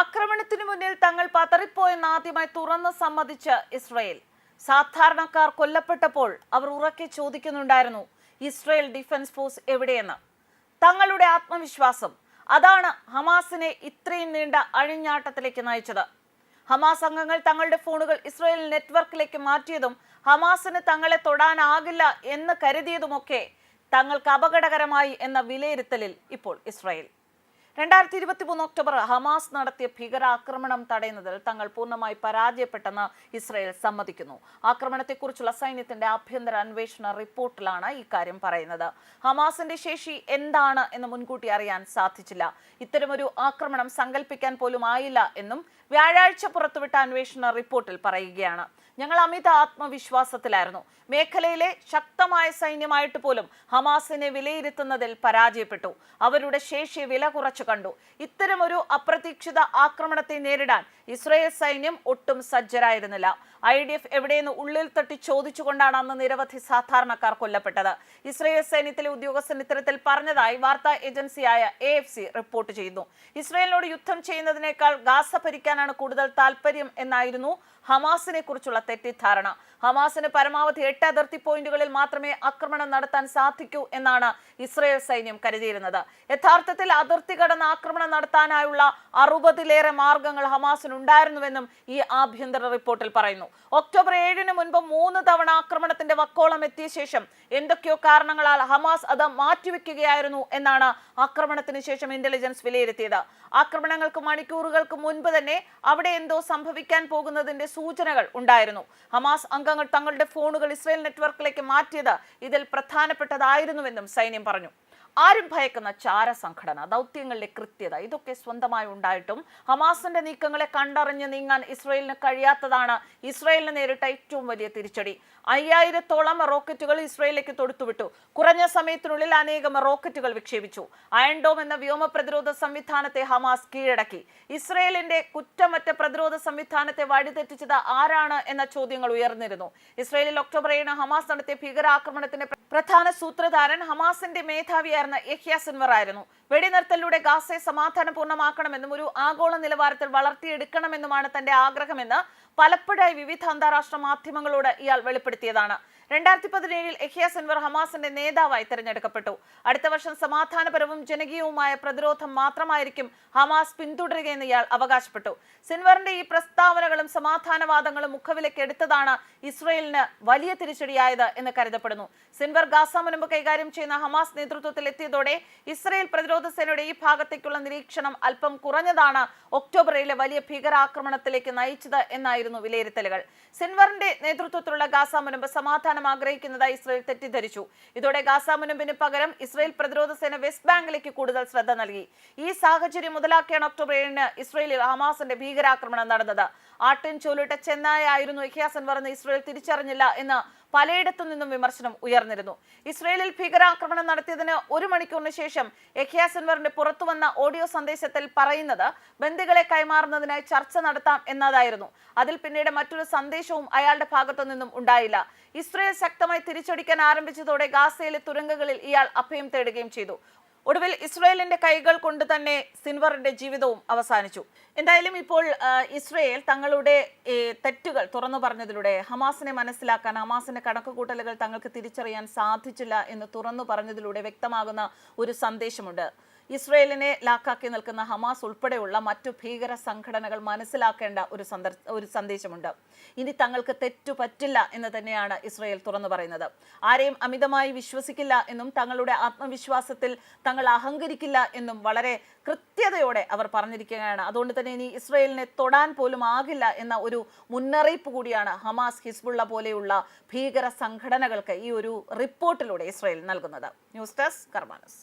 ആക്രമണത്തിനു മുന്നിൽ തങ്ങൾ പതറിപ്പോയെന്ന് ആദ്യമായി തുറന്ന് സമ്മതിച്ച ഇസ്രയേൽ. സാധാരണക്കാർ കൊല്ലപ്പെട്ടപ്പോൾ അവർ ഉറക്കെ ചോദിക്കുന്നുണ്ടായിരുന്നു ഇസ്രയേൽ ഡിഫൻസ് ഫോഴ്സ് എവിടെയെന്ന്? തങ്ങളുടെ ആത്മവിശ്വാസം അതാണ് ഹമാസിനെ ഇത്രയും നീണ്ട അഴിഞ്ഞാട്ടത്തിലേക്ക് നയിച്ചത്. ഹമാസ് അംഗങ്ങൾ തങ്ങളുടെ ഫോണുകൾ ഇസ്രയേൽ നെറ്റ്വർക്കിലേക്ക് മാറ്റിയതും ഹമാസിന് തങ്ങളെ തൊടാനാകില്ല എന്ന് കരുതിയതുമൊക്കെ തങ്ങൾക്ക് അപകടകരമായി എന്ന വിലയിരുത്തലിൽ ഇപ്പോൾ ഇസ്രായേൽ. രണ്ടായിരത്തി ഇരുപത്തി മൂന്ന് ഒക്ടോബർ ഹമാസ് നടത്തിയ ഭീകരാക്രമണം തടയുന്നതിൽ തങ്ങൾ പൂർണമായി പരാജയപ്പെട്ടെന്ന് ഇസ്രയേൽ സമ്മതിക്കുന്നു. ആക്രമണത്തെക്കുറിച്ചുള്ള സൈന്യത്തിന്റെ ആഭ്യന്തര അന്വേഷണ റിപ്പോർട്ടിലാണ് ഇക്കാര്യം പറയുന്നത്. ഹമാസിന്റെ ശേഷി എന്താണ് എന്ന് മുൻകൂട്ടി അറിയാൻ സാധിച്ചില്ല. ഇത്തരമൊരു ആക്രമണം സങ്കല്പിക്കാൻ പോലും ആയില്ല എന്നും വ്യാഴാഴ്ച പുറത്തുവിട്ട അന്വേഷണ റിപ്പോർട്ടിൽ പറയുകയാണ്. ഞങ്ങൾ അമിത ആത്മവിശ്വാസത്തിലായിരുന്നു. മേഖലയിലെ ശക്തമായ സൈന്യമായിട്ട് പോലും ഹമാസിനെ വിലയിരുത്തുന്നതിൽ പരാജയപ്പെട്ടു. അവരുടെ ശേഷി വില കുറച്ചു. കണ്ടു. ഇത്തരമൊരു അപ്രതീക്ഷിത ആക്രമണത്തെ നേരിടാൻ ഇസ്രായേൽ സൈന്യം ഒട്ടും സജ്ജരായിരുന്നില്ല. ഐ ഡി എഫ് എവിടെയെന്ന് ഉള്ളിൽ തട്ടി ചോദിച്ചുകൊണ്ടാണ് അന്ന് നിരവധി സാധാരണക്കാർ കൊല്ലപ്പെട്ടത്. ഇസ്രയേൽ സൈന്യത്തിലെ ഉദ്യോഗസ്ഥൻ ഇത്തരത്തിൽ പറഞ്ഞതായി വാർത്താ ഏജൻസിയായ എ എഫ് സി റിപ്പോർട്ട് ചെയ്യുന്നു. ഇസ്രയേലിനോട് യുദ്ധം ചെയ്യുന്നതിനേക്കാൾ ഗാസ ഭരിക്കാനാണ് കൂടുതൽ താല്പര്യം എന്നായിരുന്നു ഹമാസിനെ കുറിച്ചുള്ള തെറ്റിദ്ധാരണ. ഹമാസിന് പരമാവധി എട്ട് അതിർത്തി പോയിന്റുകളിൽ മാത്രമേ ആക്രമണം നടത്താൻ സാധിക്കൂ എന്നാണ് ഇസ്രയേൽ സൈന്യം കരുതിയിരുന്നത്. യഥാർത്ഥത്തിൽ അതിർത്തി കടന്ന് ആക്രമണം നടത്താനായുള്ള അറുപതിലേറെ മാർഗങ്ങൾ ഹമാസിനുണ്ടായിരുന്നുവെന്നും ഈ ആഭ്യന്തര റിപ്പോർട്ടിൽ പറയുന്നു. ഒക്ടോബർ ഏഴിന് മുൻപ് മൂന്ന് തവണ ആക്രമണത്തിന്റെ വക്കോളം എത്തിയ ശേഷം എന്തൊക്കെയോ കാരണങ്ങളാൽ ഹമാസ് അത് മാറ്റിവെക്കുകയായിരുന്നു എന്നാണ് ആക്രമണത്തിന് ശേഷം ഇന്റലിജൻസ് വിലയിരുത്തിയത്. ആക്രമണങ്ങൾക്ക് മണിക്കൂറുകൾക്ക് മുൻപ് തന്നെ അവിടെ എന്തോ സംഭവിക്കാൻ പോകുന്നതിന്റെ സൂചനകൾ ഉണ്ടായിരുന്നു. ഹമാസ് അംഗങ്ങൾ തങ്ങളുടെ ഫോണുകൾ ഇസ്രയേൽ നെറ്റ്വർക്കിലേക്ക് മാറ്റിയത് ഇതിൽ പ്രധാനപ്പെട്ടതായിരുന്നുവെന്നും സൈന്യം പറഞ്ഞു. ആരും ഭയക്കുന്ന ചാര സംഘടന ദൗത്യങ്ങളിലെ കൃത്യത ഇതൊക്കെ സ്വന്തമായി ഉണ്ടായിട്ടും ഹമാസിന്റെ നീക്കങ്ങളെ കണ്ടറിഞ്ഞ് നീങ്ങാൻ ഇസ്രയേലിന് കഴിയാത്തതാണ് ഇസ്രയേലിന് നേരിട്ട ഏറ്റവും വലിയ തിരിച്ചടി. അയ്യായിരത്തോളം റോക്കറ്റുകൾ ഇസ്രയേലിലേക്ക് തൊടുത്തുവിട്ടു. കുറഞ്ഞ സമയത്തിനുള്ളിൽ അനേകം റോക്കറ്റുകൾ വിക്ഷേപിച്ചു. അയൺഡോം എന്ന വ്യോമ പ്രതിരോധ സംവിധാനത്തെ ഹമാസ് കീഴടക്കി. ഇസ്രയേലിന്റെ കുറ്റമറ്റ പ്രതിരോധ സംവിധാനത്തെ വഴിതെറ്റിച്ചത് ആരാണ് എന്ന ചോദ്യങ്ങൾ ഉയർന്നിരുന്നു. ഇസ്രയേലിൽ ഒക്ടോബർ ഏഴിന് ഹമാസ് നടത്തിയ ഭീകരാക്രമണത്തിന്റെ പ്രധാന സൂത്രധാരൻ ഹമാസിന്റെ മേധാവിയായിരുന്ന യഹ്യ സിൻവർ ആയിരുന്നു. വെടിനിർത്തലിലൂടെ ഗാസയെ സമാധാനപൂർണമാക്കണമെന്നും ഒരു ആഗോള നിലവാരത്തിൽ വളർത്തിയെടുക്കണമെന്നുമാണ് തന്റെ ആഗ്രഹമെന്ന് പലപ്പോഴായി വിവിധ അന്താരാഷ്ട്ര മാധ്യമങ്ങളോട് ഇയാൾ വെളിപ്പെടുത്തിയതാണ്. രണ്ടായിരത്തി പതിനേഴിൽ എഹിയ സെൻവർ ഹമാസിന്റെ നേതാവായി തെരഞ്ഞെടുക്കപ്പെട്ടു. അടുത്ത വർഷം സമാധാനപരവും ജനകീയവുമായ പ്രതിരോധം മാത്രമായിരിക്കും ഹമാസ് പിന്തുടരുകയെന്ന് ഇയാൾ അവകാശപ്പെട്ടു. സിൻവറിന്റെ ഈ പ്രസ്താവനകളും സമാധാനവാദങ്ങളും മുഖവിലക്കെടുത്തതാണ് ഇസ്രയേലിന് വലിയ തിരിച്ചടിയായത് എന്ന് കരുതപ്പെടുന്നു. സിൻവർ ഗാസ മുൻപ് കൈകാര്യം ചെയ്യുന്ന ഹമാസ് നേതൃത്വത്തിൽ എത്തിയതോടെ ഇസ്രയേൽ പ്രതിരോധ സേനയുടെ ഈ ഭാഗത്തേക്കുള്ള നിരീക്ഷണം അല്പം കുറഞ്ഞതാണ് ഒക്ടോബറിലെ വലിയ ഭീകരാക്രമണത്തിലേക്ക് നയിച്ചത് എന്നായിരുന്നു വിലയിരുത്തലുകൾ. സിൻവറിന്റെ നേതൃത്വത്തിലുള്ള ഗാസ മുൻപ് സമാധാനം ആഗ്രഹിക്കുന്നതായി ഇസ്രയേൽ തെറ്റിദ്ധരിച്ചു. ഇതോടെ ഗാസ മുനമ്പിന് പകരം ഇസ്രയേൽ പ്രതിരോധ സേന വെസ്റ്റ് ബാങ്കിലേക്ക് കൂടുതൽ ശ്രദ്ധ നൽകി. ഈ സാഹചര്യം മുതലാക്കിയാണ് ഒക്ടോബർ ഏഴിന് ഇസ്രയേലിൽ ഹമാസിന്റെ ഭീകരാക്രമണം നടന്നത്. ആട്ടിൻ ചോലിട്ട ചെന്നായ ആയിരുന്നു ഇഖ്യാ പറഞ്ഞ് ഇസ്രയേൽ തിരിച്ചറിഞ്ഞില്ല എന്ന് പലയിടത്തു നിന്നും വിമർശനം ഉയർന്നിരുന്നു. ഇസ്രയേലിൽ ഭീകരാക്രമണം നടത്തിയതിന് ഒരു മണിക്കൂറിന് ശേഷം യഖ്യ സിൻവറിന്റെ പുറത്തുവന്ന ഓഡിയോ സന്ദേശത്തിൽ പറയുന്നത് ബന്ദികളെ കൈമാറുന്നതിനായി ചർച്ച നടത്താം എന്നതായിരുന്നു. അതിൽ പിന്നീട് മറ്റൊരു സന്ദേശവും അയാളുടെ ഭാഗത്തു നിന്നും ഉണ്ടായില്ല. ഇസ്രയേൽ ശക്തമായി തിരിച്ചടിക്കാൻ ആരംഭിച്ചതോടെ ഗാസയിലെ തുരങ്കങ്ങളിൽ ഇയാൾ അഭയം തേടുകയും ചെയ്തു. ഒടുവിൽ ഇസ്രയേലിന്റെ കൈകൾ കൊണ്ട് തന്നെ സിൻവറിന്റെ ജീവിതവും അവസാനിച്ചു. എന്തായാലും ഇപ്പോൾ ഇസ്രയേൽ തങ്ങളുടെ തെറ്റുകൾ തുറന്നു പറഞ്ഞതിലൂടെ ഹമാസിനെ മനസ്സിലാക്കാൻ ഹമാസിന്റെ കണക്കുകൂട്ടലുകൾ തങ്ങൾക്ക് തിരിച്ചറിയാൻ സാധിച്ചില്ല എന്ന് തുറന്നു പറഞ്ഞതിലൂടെ വ്യക്തമാകുന്ന ഒരു സന്ദേശമുണ്ട്. ഇസ്രയേലിനെ ലാക്കാക്കി നിൽക്കുന്ന ഹമാസ് ഉൾപ്പെടെയുള്ള മറ്റു ഭീകര സംഘടനകൾ മനസ്സിലാക്കേണ്ട ഒരു ഒരു സന്ദേശമുണ്ട്. ഇനി തങ്ങൾക്ക് തെറ്റു പറ്റില്ല എന്ന് തന്നെയാണ് ഇസ്രയേൽ തുറന്നു പറയുന്നത്. ആരെയും അമിതമായി വിശ്വസിക്കില്ല എന്നും തങ്ങളുടെ ആത്മവിശ്വാസത്തിൽ തങ്ങൾ അഹങ്കരിക്കില്ല എന്നും വളരെ കൃത്യതയോടെ അവർ പറഞ്ഞിരിക്കുകയാണ്. അതുകൊണ്ട് തന്നെ ഇനി ഇസ്രയേലിനെ തൊടാൻ പോലും ആകില്ല എന്ന ഒരു മുന്നറിയിപ്പ് കൂടിയാണ് ഹമാസ് ഹിസ്ബുള്ള പോലെയുള്ള ഭീകര സംഘടനകൾക്ക് ഈ ഒരു റിപ്പോർട്ടിലൂടെ ഇസ്രയേൽ നൽകുന്നത്. News desk കർമാനസ്.